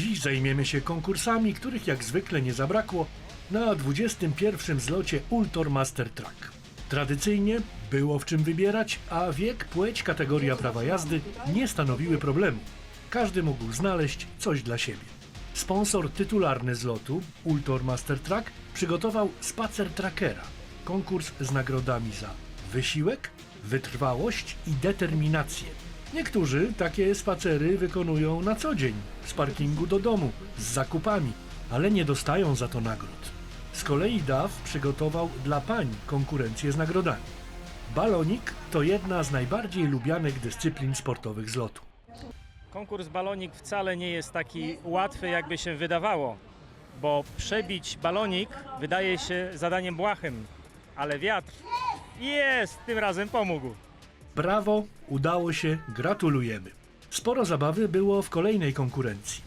Dziś zajmiemy się konkursami, których jak zwykle nie zabrakło na 21 zlocie Ultor Master Track. Tradycyjnie było w czym wybierać, a wiek, płeć, kategoria prawa jazdy nie stanowiły problemu. Każdy mógł znaleźć coś dla siebie. Sponsor tytularny zlotu, Ultor Master Track, przygotował Spacer Trackera, konkurs z nagrodami za wysiłek, wytrwałość i determinację. Niektórzy takie spacery wykonują na co dzień, z parkingu do domu, z zakupami, ale nie dostają za to nagród. Z kolei DAW przygotował dla pań konkurencję z nagrodami. Balonik to jedna z najbardziej lubianych dyscyplin sportowych z lotu. Konkurs balonik wcale nie jest taki łatwy, jakby się wydawało, bo przebić balonik wydaje się zadaniem błahym, ale wiatr jest, tym razem pomógł. Brawo, udało się, gratulujemy. Sporo zabawy było w kolejnej konkurencji.